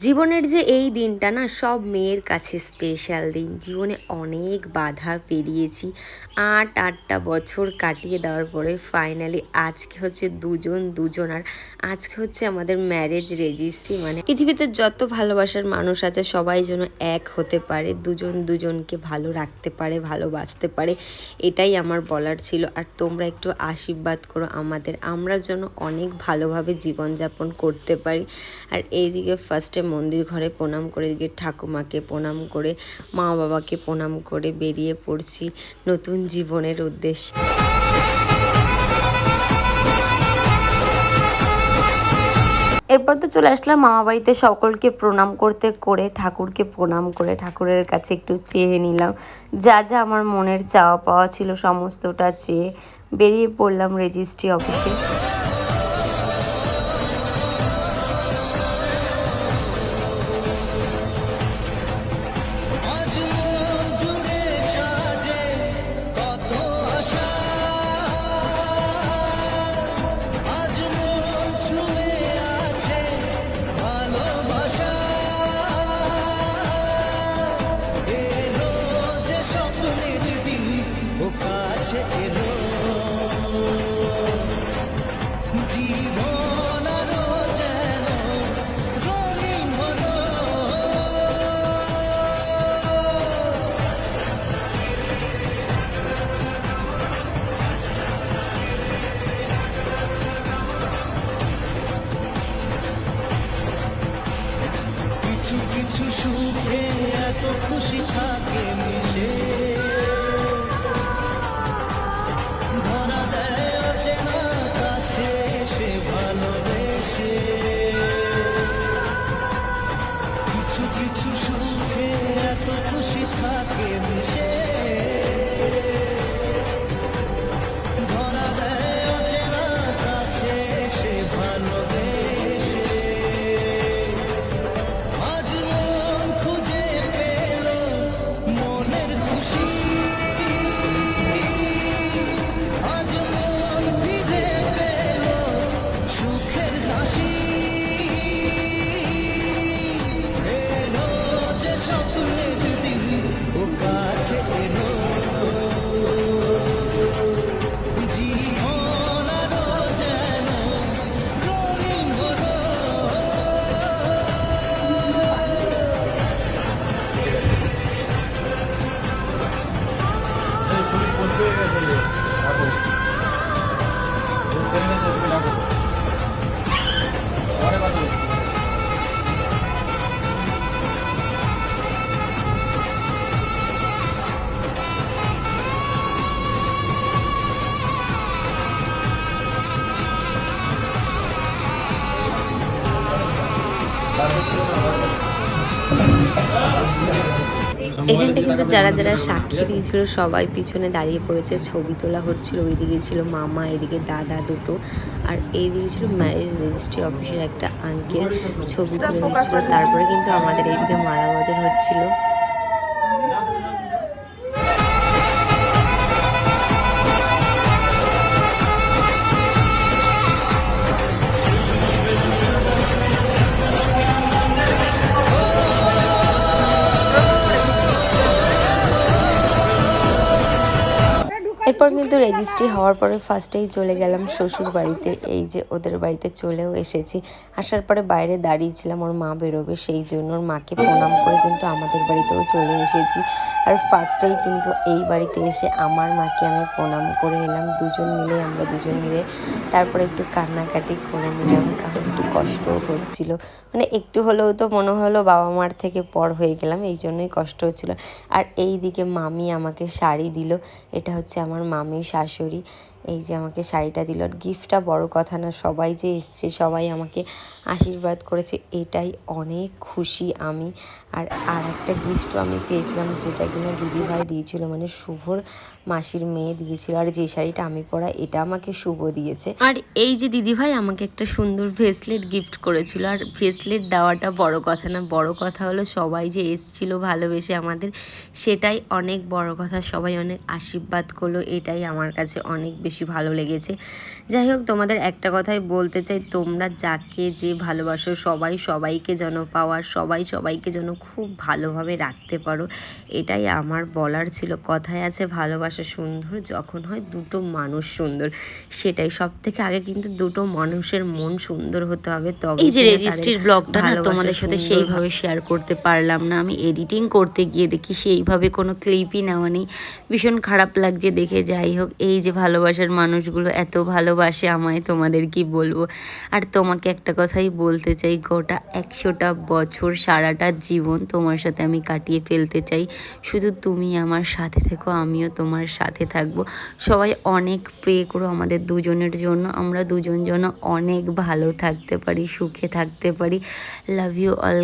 জীবনের যে এই দিনটা না, সব মেয়ের কাছে স্পেশাল দিন। জীবনে অনেক বাধা পেরিয়েছি। আট, আটটা বছর কাটিয়ে দেওয়ার পরে ফাইনালি আজকে হচ্ছে দুজন দুজন আর আজকে হচ্ছে আমাদের ম্যারেজ রেজিস্ট্রি মানে পৃথিবীতে যত ভালোবাসার মানুষ আছে, সবাই যেন এক হতে পারে, দুজন, দুজনকে ভালো রাখতে পারে, ভালোবাসতে পারে, এটাই আমার বলার ছিল। আর তোমরা একটু আশীর্বাদ করো আমাদের। আমরা যেন অনেক ভালোভাবে জীবনযাপন করতে পারি। আর এইদিকে ফার্স্টে মন্দির ঘরে প্রণাম করে গিয়ে ঠাকুমাকে প্রণাম করে মা বাবাকে প্রণাম করে বেরিয়ে পড়ছি নতুন জীবনের উদ্দেশ্যে। এরপর তো চলে আসলাম মামা বাড়িতে সকলকে প্রণাম করতে করে, ঠাকুরকে প্রণাম করে, ঠাকুরের কাছে একটু চেয়ে নিলাম। যা যা আমার মনের চাওয়া পাওয়া ছিল সমস্তটা চেয়ে বেরিয়ে পড়লাম রেজিস্ট্রি অফিসে। কাছে এখানটা কিন্তু যারা যারা সাক্ষী দিয়েছিল সবাই পিছনে দাঁড়িয়ে পড়েছে। ছবি তোলা হচ্ছিল ওইদিকে ছিল মামা এদিকে দাদা দুটো। আর এইদিকে ছিল ম্যারেজ রেজিস্ট্রি অফিসের একটা আঙ্কেল ছবি তুলে নিচ্ছিল তারপরে কিন্তু আমাদের এইদিকে মারামাদের হচ্ছিল। কিন্তু রেজিস্ট্রি হওয়ার পরে ফার্স্টেই চলে গেলাম শ্বশুর বাড়িতে। এই যে ওদের বাড়িতে চলেও এসেছি। আসার পরে বাইরে দাঁড়িয়েছিলাম ওর মা বেরোবে সেই জন্য। ওর মাকে প্রণাম করে কিন্তু আমাদের বাড়িতেও চলে এসেছি। আর ফার্স্টেই কিন্তু এই বাড়িতে এসে আমার মাকে আমি প্রণাম করে এলাম। দুজন মিলে, আমরা দুজন মিলে তারপরে একটু কান্নাকাটি করে নিলাম। কারণ একটু কষ্টও হচ্ছিল। মানে একটু হলেও তো মনে হলো বাবা মার থেকে পর হয়ে গেলাম, এই জন্যই কষ্ট হচ্ছিল। আর এই দিকে মামি আমাকে শাড়ি দিল। এটা হচ্ছে আমার মামি শাশুড়ি এই যে আমাকে শাড়িটা দিল। আর গিফটটা বড় কথা না, সবাই যে এসছে, সবাই আমাকে আশীর্বাদ করেছে, এটাই অনেক খুশি আমি। আর আর একটা গিফটও আমি পেয়েছিলাম, যেটা কিনা দিদিভাই দিয়েছিল মানে শুভর মাসির মেয়ে দিয়েছিল। আর যে শাড়িটা আমি পরা, এটা আমাকে শুভ দিয়েছে। আর এই যে দিদিভাই আমাকে একটা সুন্দর ভেসলেট গিফট করেছিল। আর ভেসলেট দেওয়াটা বড় কথা না, বড় কথা হলো সবাই যে এসছিল ভালোবেসে আমাদের, সেটাই অনেক বড় কথা। সবাই অনেক আশীর্বাদ করল, এটাই আমার কাছে অনেক বেশি বেশি ভালো লেগেছে। যাই হোক তোমাদের একটা কথাই বলতে চাই তোমরা যাকে যে ভালোবাসো সবাই সবাইকে যেন পাওয়ার সবাই সবাইকে যেন খুব ভালোভাবে রাখতে পারো এটাই আমার বলার ছিল। কথায় আছে ভালোবাসা সুন্দর যখন হয় দুটো মানুষ সুন্দর। সেটাই সব থেকে আগে কিন্তু দুটো মানুষের মন সুন্দর হতে হবে তবে এই যে রেজিস্ট্রির ব্লগটা না তোমাদের সাথে সেইভাবে শেয়ার করতে পারলাম না আমি এডিটিং করতে গিয়ে দেখি সেইভাবে কোনো ক্লিপই নেওয়া নেই। ভীষণ খারাপ লাগছে দেখে যাই হোক এই যে ভালোবাসার মানুষগুলো এত ভালোবাসে আমায়, তোমাদের কি বলব? আর তোমাকে একটা কথাই বলতে চাই, গোটা একশোটা বছর সারাটা জীবন তোমার সাথে আমি কাটিয়ে ফেলতে চাই। শুধু তুমি আমার সাথে থেকো, আমিও তোমার সাথে থাকব। সবাই অনেক প্রে করো আমাদের দুজনের জন্য, আমরা দুজন যেন অনেক ভালো থাকতে পারি, সুখে থাকতে পারি। Love you all